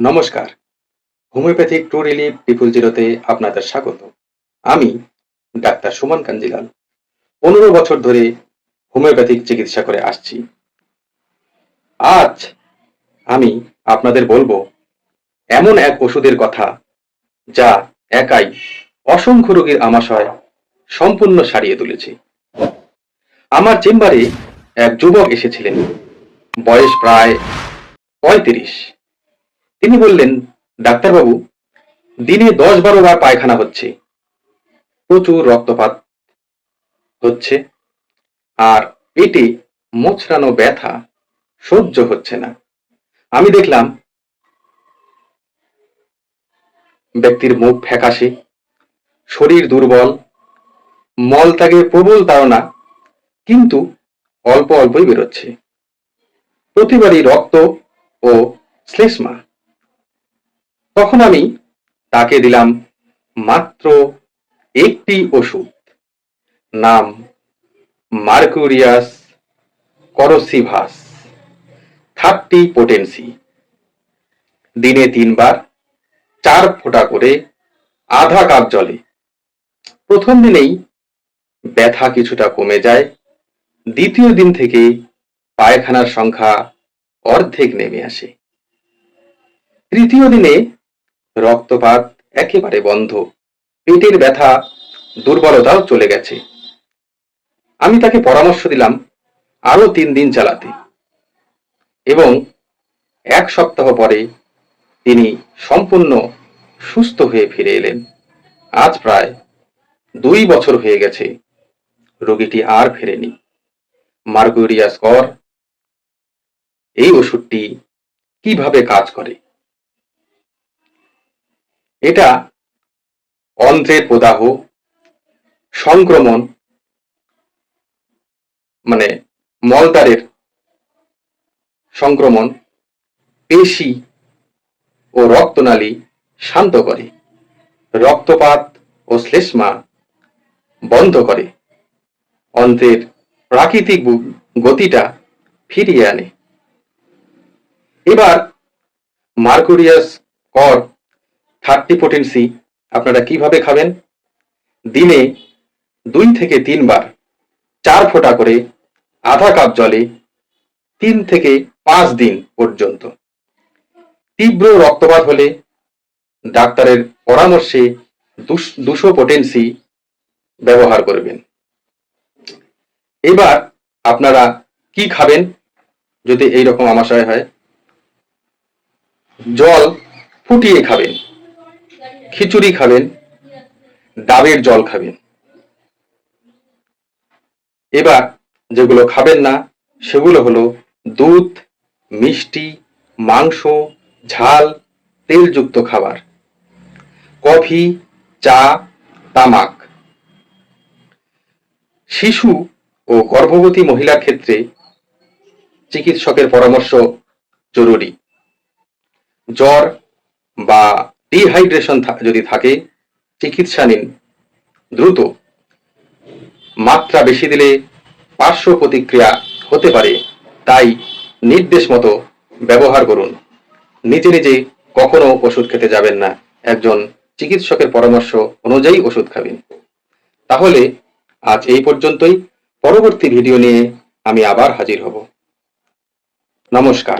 নমস্কার। Homeopathic two relief triple জিরোতে আপনাদের স্বাগত। আমি ডাক্তার সুমন কাঞ্জিলাল। পনেরো বছর ধরে হোমিওপ্যাথিক চিকিৎসা করে আসছি। আজ আমি আপনাদের বলব, এমন এক ওষুধের কথা যা একাই অসংখ্য রোগীর আমাশয় সম্পূর্ণ সারিয়ে তুলেছে। আমার চেম্বারে এক যুবক এসেছিলেন। বয়স প্রায় পঁয়ত্রিশ। তিনি বললেন, ডাক্তারবাবু, দিনে দশ বারো বার পায়খানা হচ্ছে। প্রচুর রক্তপাত হচ্ছে আর পেটে মোচড়ানো ব্যথা সহ্য হচ্ছে না। আমি দেখলাম ব্যক্তির মুখ ফ্যাকাশে, শরীর দুর্বল, মলত্যাগের প্রবল তাড়না, কিন্তু অল্প অল্পই বেরোচ্ছে। প্রতিবারই রক্ত ও শ্লেষ্মা তখন আমি তাকে দিলাম মাত্র একটি ওষুধ, নাম মার্কুরিয়াস করসিভাস, থার্টি পোটেন্সি। দিনে তিনবার, চার ফোঁটা করে আধা কাপ জলে। প্রথম দিনেই ব্যথা কিছুটা কমে যায়, দ্বিতীয় দিন থেকে পায়খানার সংখ্যা অর্ধেক নেমে আসে। তৃতীয় দিনে রক্তপাত একেবারে বন্ধ। পেটের ব্যথা, দুর্বলতাও চলে গেছে। আমি তাকে পরামর্শ দিলাম আরও তিন দিন চালাতে। এবং এক সপ্তাহ পরে তিনি সম্পূর্ণ সুস্থ হয়ে ফিরে এলেন। আজ প্রায় দুই বছর হয়ে গেছে রোগীটি আর ফেরেনি। মার্গুরিয়াস কর, এই ওষুধটি কীভাবে কাজ করে? এটা অন্ত্রের প্রদাহ, সংক্রমণ মানে মলদ্বারের সংক্রমণ, পেশি ও রক্তনালী শান্ত করে, রক্তপাত ও শ্লেষ্মা বন্ধ করে অন্ত্রের প্রাকৃতিক গতিটা ফিরিয়ে আনে। এবার মার্কুরিয়াস কর থার্টি পোটেন্সি আপনারা কীভাবে খাবেন? দিনে দুই থেকে তিনবার চার ফোঁটা করে আধা কাপ জলে তিন থেকে পাঁচ দিন পর্যন্ত। তীব্র রক্তপাত হলে ডাক্তারের পরামর্শে দুশো পোটেন্সি ব্যবহার করবেন। এবার আপনারা কি খাবেন? যদি এই রকম আমাশয় হয়, জল ফুটিয়ে খাবেন। খিচুড়ি খাবেন, ডাবের জল খাবেন। এবার যেগুলো খাবেন না, সেগুলো হলো দুধ, মিষ্টি, মাংস, ঝাল, তেলযুক্ত খাবার। কফি, চা, তামাক। শিশু ও গর্ভবতী মহিলার ক্ষেত্রে চিকিৎসকের পরামর্শ জরুরি। জ্বর বা ডিহাইড্রেশন যদি থাকে, চিকিৎসা নিন। দ্রুত। মাত্রা বেশি দিলে পার্শ্ব প্রতিক্রিয়া হতে পারে। তাই নির্দেশ মতো ব্যবহার করুন। নিজে নিজে কখনো ওষুধ খেতে যাবেন না। একজন চিকিৎসকের পরামর্শ অনুযায়ী ওষুধ খাবেন। তাহলে আজ এই পর্যন্তই। পরবর্তী ভিডিও নিয়ে আমি আবার হাজির হব। নমস্কার।